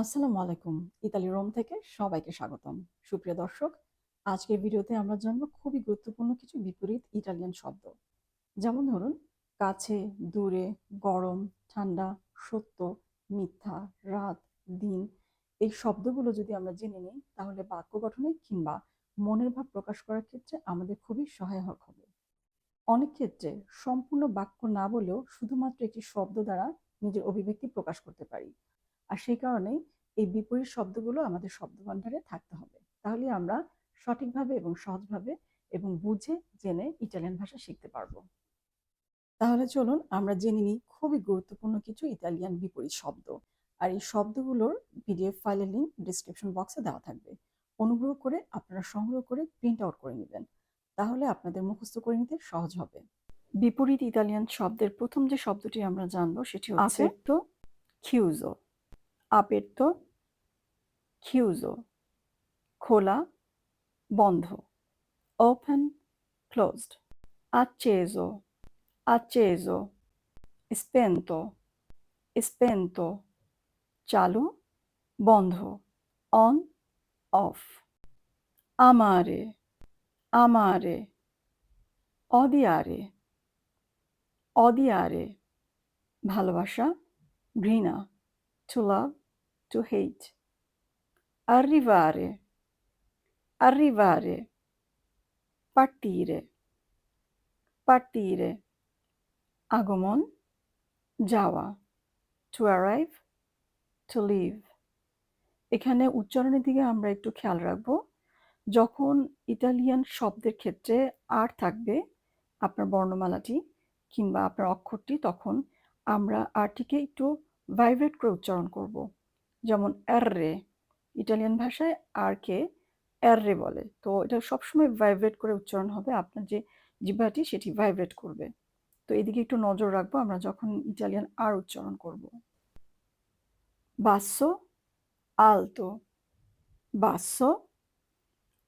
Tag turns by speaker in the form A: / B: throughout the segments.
A: আসসালামু আলাইকুম। Italy Rome থেকে সবাইকে স্বাগতম। সুপ্রিয় দর্শক, আজকের ভিডিওতে আমরা জানব খুবই গুরুত্বপূর্ণ কিছু বিপরীত ইটালিয়ান শব্দ। যেমন ধরুন, কাছে, দূরে, গরম, ঠান্ডা, সত্য, মিথ্যা, রাত, দিন। এই শব্দগুলো যদি আমরা জেনে নিই, তাহলে বাক্য গঠনে কিংবা মনের ভাব প্রকাশ করার ক্ষেত্রে আমাদের খুবই সহায়ক হবে। অনেক ক্ষেত্রে সম্পূর্ণ বাক্য না বলেও শুধুমাত্র একটি শব্দ দ্বারা নিজের অভিব্যক্তি প্রকাশ করতে পারি। আর সেই কারণেই এই বিপরীত শব্দগুলো আমাদের শব্দভাণ্ডারে থাকতে হবে। তাহলে আমরা সঠিকভাবে এবং সহজভাবে এবং বুঝে জেনে ইটালিয়ান ভাষা শিখতে পারব। তাহলে চলুন আমরা জেনে নিই খুবই গুরুত্বপূর্ণ কিছু ইতালিয়ান বিপরীত শব্দ। আর এই শব্দগুলোর পিডিএফ ফাইলের লিঙ্ক ডিসক্রিপশন বক্সে দেওয়া থাকবে। অনুগ্রহ করে আপনারা সংগ্রহ করে প্রিন্ট আউট করে নেবেন। তাহলে আপনাদের মুখস্থ করে নিতে সহজ হবে। বিপরীত ইতালিয়ান শব্দের প্রথম যে শব্দটি আমরা জানব সেটি হচ্ছে আপেত্তো খিউজো খোলা, বন্ধ ওপেন ক্লোজড আচেজো আচেজো স্পেন্ত স্পেন্ত চালু, বন্ধ অন অফ আমারে আমারে অদিয়ারে অদিয়ারে ভালোবাসা, ঘৃণা to love to hate. Arrivare, arrivare, partire, partire. আগমন যাওয়া to arrive, to leave. এখানে উচ্চারণের দিকে আমরা একটু খেয়াল রাখব। যখন ইটালিয়ান শব্দের ক্ষেত্রে আর থাকবে আপনার বর্ণমালাটি কিংবা আপনার অক্ষরটি তখন আমরা আরটিকে একটু ভাইব্রেট করে উচ্চারণ করব। যেমন এররে ইটালিয়ান ভাষায় আর কে এররে বলে। তো এটা সবসময় ভাইব্রেট করে উচ্চারণ হবে, আপনার যে জিভাটি সেটি ভাইব্রেট করবে। তো এদিকে একটু নজর রাখব, আমরা যখন ইটালিয়ান আর উচ্চারণ করব। বাস্য আলতো। বাস্য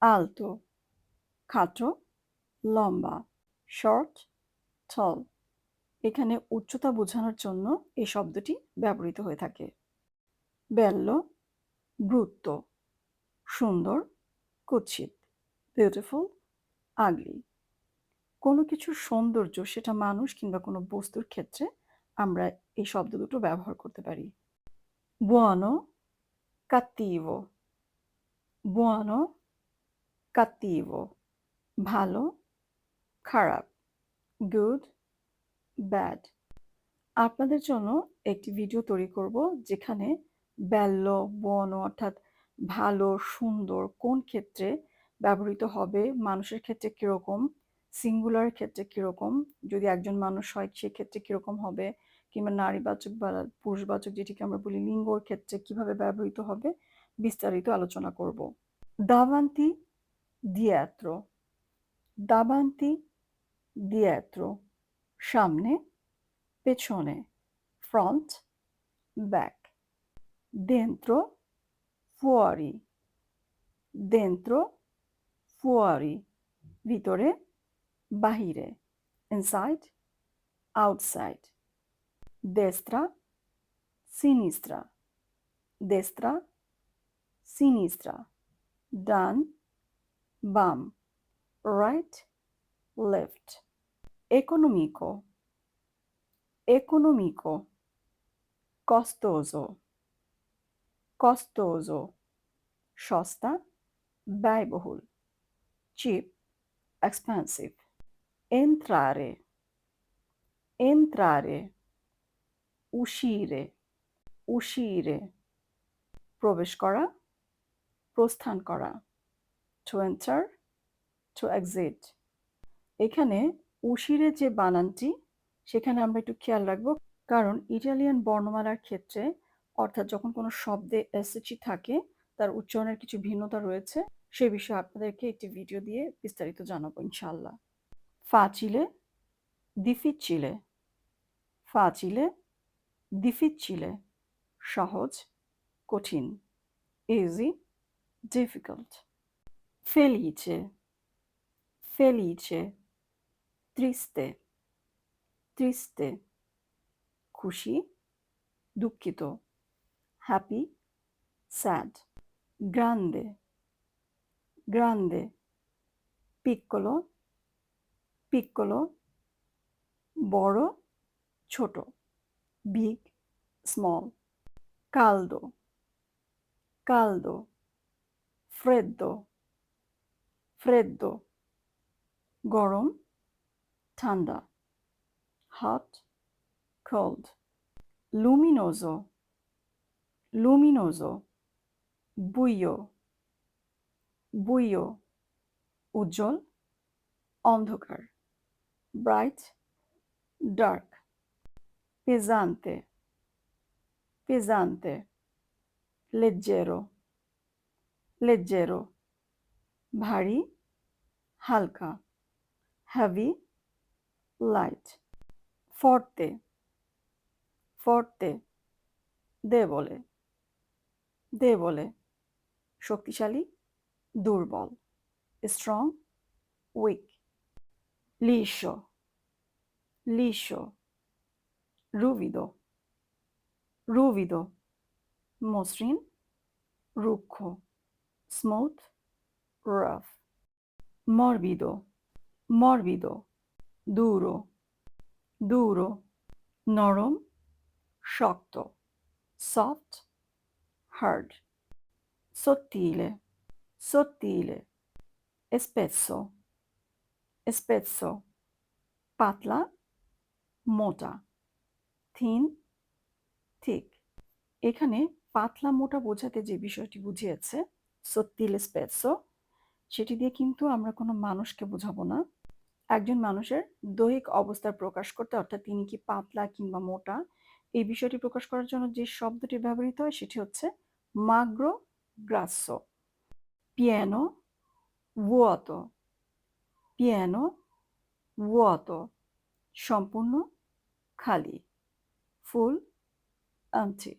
A: আলতো। খাটো, লম্বা। শর্ট টল এখানে উচ্চতা বোঝানোর জন্য এই শব্দটি ব্যবহৃত হয়ে থাকে। বেল্ল ব্রুত্ব সুন্দর, কুৎসিত বিউটিফুল আগলি কোনো কিছুর সৌন্দর্য, সেটা মানুষ কিংবা কোনো বস্তুর ক্ষেত্রে আমরা এই শব্দ দুটো ব্যবহার করতে পারি। বুয়ানো কাত্তিভো বুয়ানো কাত্তিভো ভালো, খারাপ। গুড ব্যাড আপনাদের জন্য একটি ভিডিও তৈরি করব, যেখানে ব্যাল্য বন অর্থাৎ ভালো, সুন্দর কোন ক্ষেত্রে ব্যবহৃত হবে? মানুষের ক্ষেত্রে কীরকম? সিঙ্গুলার ক্ষেত্রে কীরকম? যদি একজন মানুষ হয় সেক্ষেত্রে কীরকম হবে? কিংবা নারীবাচক বা পুরুষবাচক যেটিকে আমরা বলি, লিঙ্গর ক্ষেত্রে কীভাবে ব্যবহৃত হবে? বিস্তারিত আলোচনা করব। দাবান্তি দিয়াত্র। দাবান্তি দিয়াত্র। সামনে, পেছনে। Front back dentro, fuori, dentro, fuori, vitore, bahire, inside, outside, destra, sinistra, destra, sinistra, done, bam, right, left, economico, economico, costoso. Costoso, সস্তা ব্যয়বহুল cheap, expensive, entrare, entrare, uscire, uscire, প্রবেশ করা প্রস্থান করা to enter, to exit. এখানে উশিরে যে বানানটি সেখানে আমরা একটু খেয়াল রাখব কারণ ইটালিয়ান বর্ণমালার ক্ষেত্রে অর্থাৎ যখন কোনো শব্দে এসএচি থাকে, তার উচ্চারণের কিছু ভিন্নতা রয়েছে, সে বিষয়ে আপনাদেরকে একটি ভিডিও দিয়ে বিস্তারিত জানাব ইনশাল্লাহ ফাচিলে দিফিচিলে ফাচিলে দিফিচিলে সহজ, কঠিন। ইজি ডিফিকাল্ট ফেলিচে ফেলিচে ত্রিস্তে ত্রিস্তে খুশি, দুঃখিত। Happy sad grande grande piccolo piccolo বড় ছোট big small caldo caldo freddo freddo গরম ঠান্ডা hot cold luminoso luminoso buio buio উজ্জ্বল অন্ধকার bright dark pesante pesante leggero leggero ভারী হালকা heavy light forte forte দে বলে। শক্তিশালী, দুর্বল স্ট্রং উইক লিশ লিশ রুবিদ রুবিদ, মসৃণ, রুক্ষ স্মুথ রফ মরবিদ মরবিদ, দূর দূর, নরম, শক্ত soft hard, sottile sottile spesso spesso পাতলা মোটা থিন ঠিক এখানে পাতলা মোটা বোঝাতে যে বিষয়টি বুঝিয়েছে সত্তিল স্পেসো সেটি দিয়ে কিন্তু আমরা কোনো মানুষকে বোঝাবো না। একজন মানুষের দৈহিক অবস্থার প্রকাশ করতে, অর্থাৎ তিনি কি পাতলা কিংবা মোটা, এই বিষয়টি প্রকাশ করার জন্য যে শব্দটি ব্যবহৃত হয়, সেটি হচ্ছে মাগ্রো গ্রাস্য পিয়ানো vuoto pieno vuoto সম্পূর্ণ খালি ফুল empty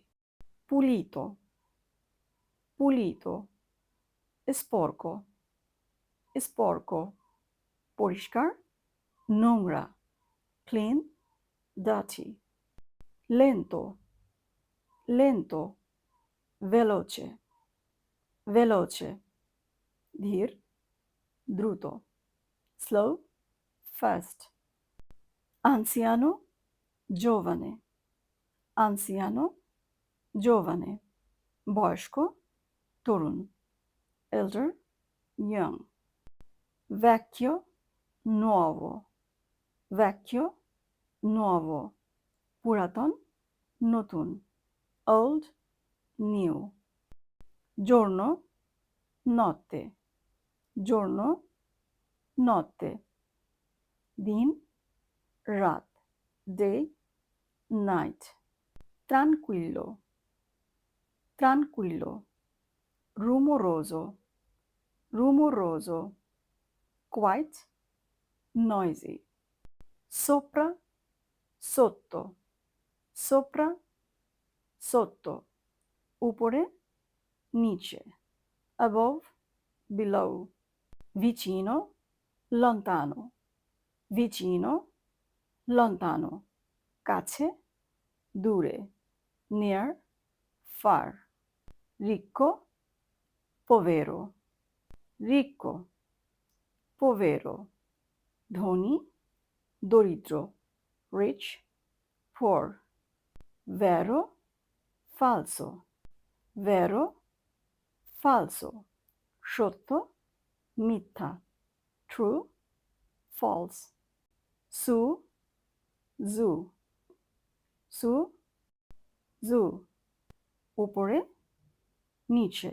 A: pulito pulito sporco sporco পরিষ্কার নোংরা clean dirty lento lento veloce, veloce. Dir, druto. Slow, fast. Anziano, giovane. Anziano, giovane. Bosco, turun. Elder, young. Vecchio, nuovo. Vecchio, nuovo. Puraton, notun. Old, new. Giorno, notte. Giorno, notte. Din, rat. Day, night. Tranquillo, tranquillo. Rumoroso, rumoroso. Quite, noisy. Sopra, sotto. Sopra, sotto উপরে নিচে above below vicino lontano vicino lontano কাছে দূরে near far ricco povero ricco povero ধনী দরিদ্র rich poor vero falso vero? Falso. সত্য মিথ্যা true false সু জু সু জু উপরে নিচে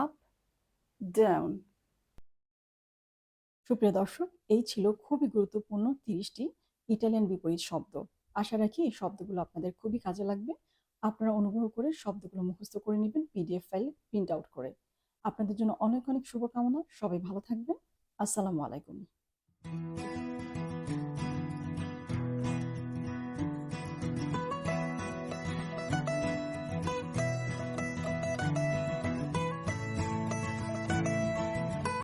A: আপ ডাউন সুপ্রিয় দর্শক, এই ছিল খুবই গুরুত্বপূর্ণ তিরিশটি ইটালিয়ান বিপরীত শব্দ। আশা রাখি এই শব্দগুলো আপনাদের খুবই কাজে লাগবে। আপনারা অনুগ্রহ করে শব্দগুলো মুখস্থ করে নেবেন পিডিএফ ফাইলে প্রিন্ট আউট করে। আপনাদের জন্য অনেক অনেক শুভকামনা। সবাই ভালো থাকবেন। আসসালামু আলাইকুম।